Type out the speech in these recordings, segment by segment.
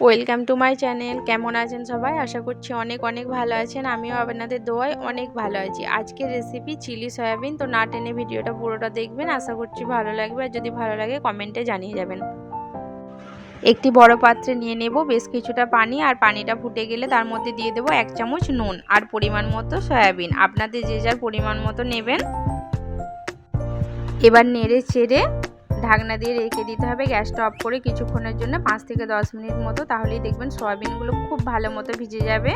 Welcome to my channel কেমন আছেন সবাই? আশা করছি অনেক অনেক ভালো আছেন। আমিও আপনাদের দোয়ায় অনেক ভালো আছি। আজকের রেসিপি চিলি সয়াবিন তো না টেনে ভিডিওটা পুরোটা দেখবেন। আশা করছি ভালো লাগবে। আর যদি ভালো লাগে কমেন্টে জানিয়ে যাবেন। একটি বড় পাত্রে নিয়ে নেব বেশ কিছুটা পানি। আর পানিটা ফুটে গেলে তার মধ্যে দিয়ে দেবো এক চামচ নুন আর পরিমাণ মতো সয়াবিন আপনাদের যে যার পরিমাণ মতো নেবেন। এবার নেড়ে চেড়ে ঢাকনা দিয়ে রেখে দিতে হবে। গ্যাসটা অফ করে কিছুক্ষণের জন্য পাঁচ থেকে দশ মিনিট মতো, তাহলেই দেখবেন সয়াবিনগুলো খুব ভালো মতো ভিজে যাবে।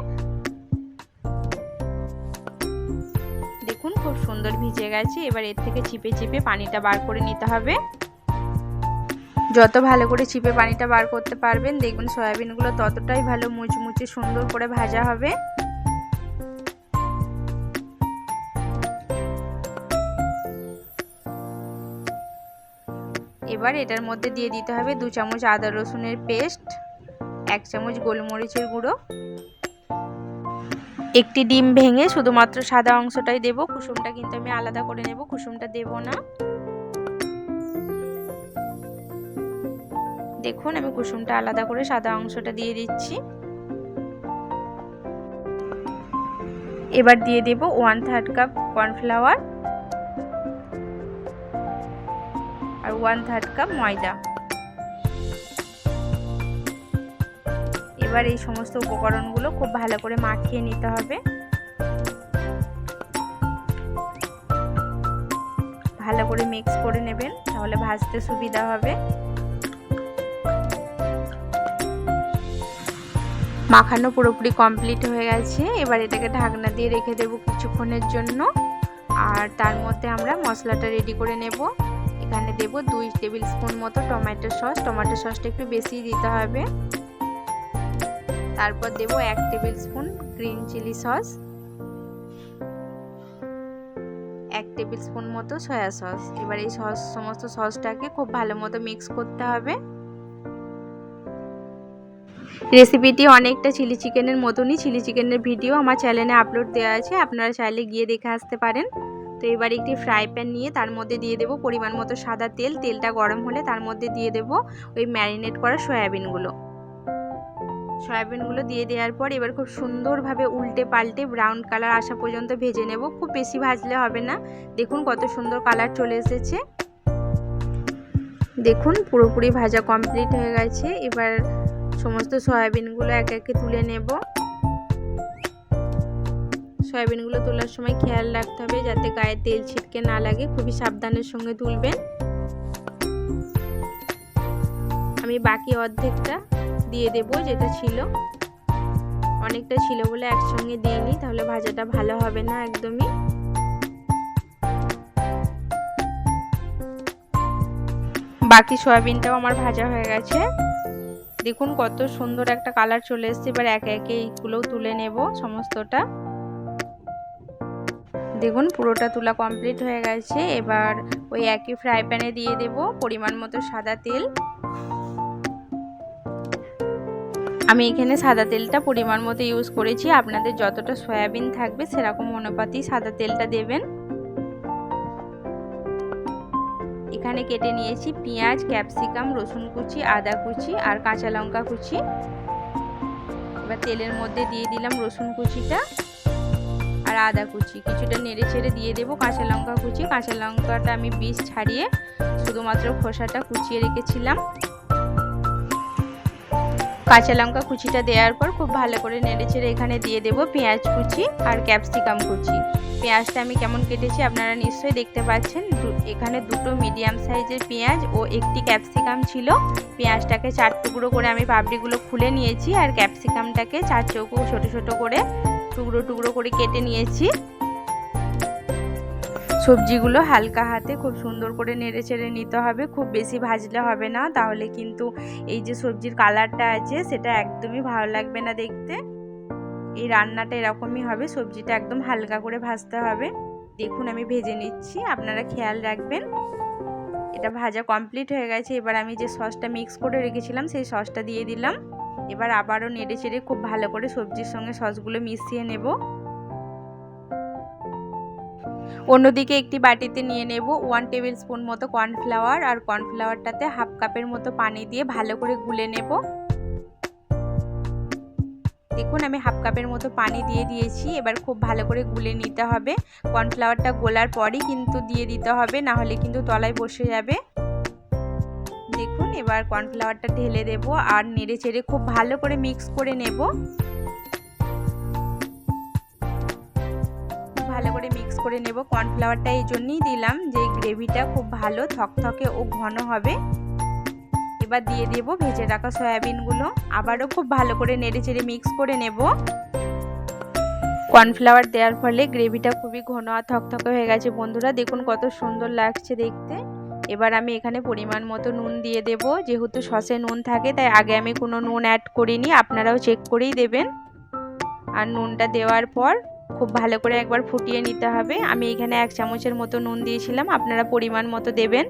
দেখুন, খুব সুন্দর ভিজে গেছে। এবার এর থেকে চিপে চিপে পানিটা বার করে নিতে হবে। যত ভালো করে চিপে পানিটা বার করতে পারবেন, দেখবেন সয়াবিনগুলো ততটাই ভালো মুচমুচে সুন্দর করে ভাজা হবে। এবার এটার মধ্যে দিয়ে দিতে হবে দু চামচ আদা রসুনের পেস্ট, এক চামচ গোলমরিচের গুঁড়ো। একটি ডিম ভেঙে শুধুমাত্র সাদা অংশটাই দেব। কুসুমটা কিন্তু আমি আলাদা করে নেব, কুসুমটা দেব না। দেখুন, আমি কুসুমটা আলাদা করে সাদা অংশটা দিয়ে দিচ্ছি। এবার দিয়ে দেব ওয়ান থার্ড কাপ কর্নফ্লাওয়ার। আর ওয়ান থার্ড কাপ ময়দা। এবার এই সমস্ত উপকরণগুলো খুব ভালো করে মাখিয়ে নিতে হবে। ভালো করে মিক্স করে নেবেন, তাহলে ভাজতে সুবিধা হবে। মাখানো পুরোপুরি কমপ্লিট হয়ে গেছে। এবার এটাকে ঢাকনা দিয়ে রেখে দেব কিছুক্ষণের জন্য। আর তার মধ্যে আমরা মশলাটা রেডি করে নেব। এখানে দেব দুই টেবিল স্পুন মতো টমেটো সস। টমেটো সসটা একটু বেশি দিতে হবে। তারপর দেব এক tablespoon green chilli sauce. এক টেবিল স্পুন মতো সয়া সস। এবার এই সস, সমস্ত সসটাকে খুব ভালো মতো মিক্স করতে হবে। রেসিপিটি অনেকটা চিলি চিকেনের মতনই। চিলি চিকেনের ভিডিও আমার চ্যানেলে আপলোড দেওয়া আছে। আপনারা চাইলে গিয়ে দেখে আসতে পারেন। তো এবার একটি ফ্রাই প্যান নিয়ে তার মধ্যে দিয়ে দেব পরিমাণ মতো সাদা তেল। তেলটা গরম হলে তার মধ্যে দিয়ে দেব ওই ম্যারিনেট করা সয়াবিনগুলো। সয়াবিনগুলো দিয়ে দেওয়ার পর এবার খুব সুন্দরভাবে উল্টে পাল্টে ব্রাউন কালার আসা পর্যন্ত ভেজে নেব। খুব বেশি ভাজলে হবে না। দেখুন কত সুন্দর কালার চলে এসেছে। দেখুন পুরোপুরি ভাজা কমপ্লিট হয়ে গেছে। এবার সমস্ত সয়াবিনগুলো এক একে তুলে নেব। সয়াবিনগুলো তোলার সময় খেয়াল রাখতে হবে যাতে গায়ে তেল ছিটকে না লাগে। খুবই সাবধানের সঙ্গে তুলবেন। আমি বাকি অর্ধেকটা দিয়ে দেব যেটা ছিল। অনেকটা ছিল বলে একসঙ্গে দিয়ে নিই, তাহলে ভাজাটা ভালো হবে না একদমই। বাকি সয়াবিনটাও আমার ভাজা হয়ে গেছে। দেখুন কত সুন্দর একটা কালার চলে এসছে, এবার একে একে এইগুলোও তুলে নেব সমস্তটা। দেখুন, পুরোটা তুলা কমপ্লিট হয়ে গেছে। এবার ওই একই ফ্রাই প্যানে দিয়ে দেব পরিমাণ মতো সাদা তেল। আমি এখানে সাদা তেলটা পরিমাণ মতো ইউজ করেছি। আপনাদের যতটা সয়াবিন থাকবে, সেরকম অনুপাতেই সাদা তেলটা দেবেন। এখানে কেটে নিয়েছি পেঁয়াজ ক্যাপসিকাম রসুন কুচি, আদা কুচি আর কাঁচা লঙ্কা কুচি। এবার তেলের মধ্যে দিয়ে দিলাম রসুন কুচিটা। আর আদা কুচি, কিছুটা নেড়ে ছেড়ে দিয়ে দেবো কাঁচা লঙ্কা কুচি। কাঁচা লঙ্কাটা আমি বীজ ছাড়িয়ে শুধুমাত্র খোসাটা কুচিয়ে রেখেছিলাম। কাঁচা লঙ্কা কুচিটা দেওয়ার পর খুব ভালো করে নেড়ে ছেড়ে এখানে দিয়ে দেবো পেঁয়াজ কুচি আর ক্যাপসিকাম কুচি। পেঁয়াজটা আমি কেমন কেটেছি আপনারা নিশ্চয়ই দেখতে পাচ্ছেন। এখানে দুটো মিডিয়াম সাইজের পেঁয়াজ ও একটি ক্যাপসিকাম ছিল। পেঁয়াজটাকে চার টুকরো করে আমি পাপড়িগুলো খুলে নিয়েছি আর ক্যাপসিকামটাকে চার চৌকো ছোটো ছোটো করে টুকরো টুকরো করে কেটে নিয়েছি। সবজিগুলো হালকা হাতে খুব সুন্দর করে নেড়ে চেড়ে নিতে হবে, খুব বেশি ভাজলে হবে না। তাহলে কিন্তু এই যে সবজির কালারটা আছে, সেটা একদমই ভালো লাগবে না দেখতে। এই রান্নাটা এরকমই হবে, সবজিটা একদম হালকা করে ভাজতে হবে। দেখুন আমি ভেজে নিচ্ছি, আপনারা খেয়াল রাখবেন। এটা ভাজা কমপ্লিট হয়ে গেছে, এবার আমি যে সসটা মিক্স করে রেখেছিলাম, সেই সসটা দিয়ে দিলাম। এবার আবারও নেড়ে চেড়ে খুব ভালো করে সবজির সঙ্গে সসগুলো মিশিয়ে নেব। অন্যদিকে একটি বাটিতে নিয়ে নেব ওয়ান টেবিল স্পুন মতো কর্নফ্লাওয়ার আর কর্নফ্লাওয়ারটাতে হাফ কাপের মতো পানি দিয়ে ভালো করে গুলে নেব। দেখুন আমি হাফ কাপের মতো পানি দিয়ে দিয়েছি, এবার খুব ভালো করে গুলে নিতে হবে। কর্নফ্লাওয়ারটা গোলার পরই কিন্তু দিয়ে দিতে হবে না হলে কিন্তু তলায় বসে যাবে। এবার কর্নফ্লাওয়ারটা ঢেলে দেব আর নেড়ে চেড়ে খুব ভালো করে মিক্স করে নেব। ভালো করে মিক্স করে নেব। কর্নফ্লাওয়ারটা এই জন্যই দিলাম যে গ্রেভিটা খুব ভালো থকথকে ও ঘন হবে। এবার দিয়ে দেব ভেজে রাখা সয়াবিনগুলো। আবারও খুব ভালো করে নেড়ে চেড়ে মিক্স করে নেব। কর্নফ্লাওয়ার দেওয়ার ফলে গ্রেভিটা খুবই ঘন আর থকথকে হয়ে গেছে। বন্ধুরা, দেখুন কত সুন্দর লাগছে দেখতে। এবার আমি এখানে পরিমাণ মতো নুন দিয়ে দেব। যেহেতু সসে নুন থাকে, তাই আগে আমি কোনো নুন অ্যাড করিনি, আপনারাও চেক করেই দেবেন। আর নুনটা দেওয়ার পর খুব ভালো করে একবার ফুটিয়ে নিতে হবে। আমি এখানে এক চামচের মতো নুন দিয়েছিলাম, আপনারা পরিমাণ মতো দেবেন।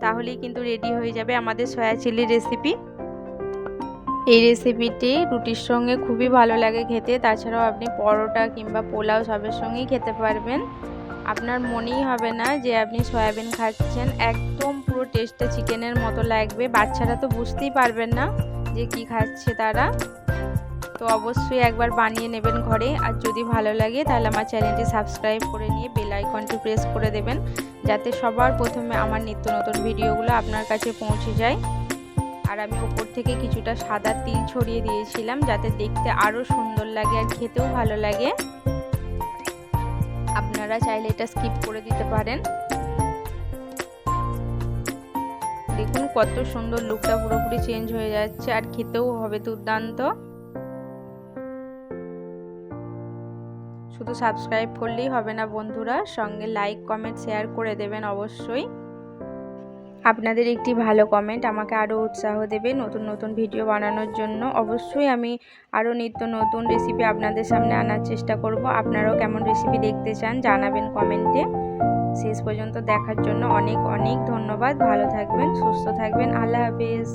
তাহলেই কিন্তু রেডি হয়ে যাবে আমাদের সয়া চিলি রেসিপি এই রেসিপিটি রুটির সঙ্গে খুবই ভালো লাগে খেতে। তাছাড়াও আপনি পরোটা কিংবা পোলাও সবের সঙ্গেই খেতে পারবেন। আপনার মনেই হবে না যে আপনি সয়াবিন খাচ্ছেন। একদম পুরো টেস্টটা চিকেনের মতো লাগবে। বাচ্চারা তো বুঝতেই পারবেন না যে কি খাচ্ছে তারা। তো অবশ্যই একবার বানিয়ে নেবেন ঘরে। আর যদি ভালো লাগে, তাহলে আমার চ্যানেলটি সাবস্ক্রাইব করে নিয়ে বেল আইকনটি প্রেস করে দেবেন, যাতে সবার প্রথমে আমার নিত্য নতুন ভিডিওগুলো আপনার কাছে পৌঁছে যায়। আর আমি ওপর থেকে কিছুটা সাদা তিল ছড়িয়ে দিয়েছিলাম, যাতে দেখতে আরও সুন্দর লাগে আর খেতেও ভালো লাগে। আপনারা চাইলে এটা স্কিপ করে দিতে পারেন। দেখুন কত সুন্দর লুকটা পুরোপুরি চেঞ্জ হয়ে যাচ্ছে, আর খেতেও হবে দুর্দান্ত। শুধু সাবস্ক্রাইব করলেই হবে না বন্ধুরা, সঙ্গে লাইক কমেন্ট শেয়ার করে দেবেন অবশ্যই। আপনাদের একটি ভালো কমেন্ট আমাকে আরও উৎসাহ দেবে নতুন নতুন ভিডিও বানানোর জন্য। অবশ্যই আমি আরও নিত্য নতুন রেসিপি আপনাদের সামনে আনার চেষ্টা করব। আপনারাও কেমন রেসিপি দেখতে চান জানাবেন কমেন্টে শেষ পর্যন্ত দেখার জন্য অনেক অনেক ধন্যবাদ। ভালো থাকবেন, সুস্থ থাকবেন। আল্লাহ হাফিজ।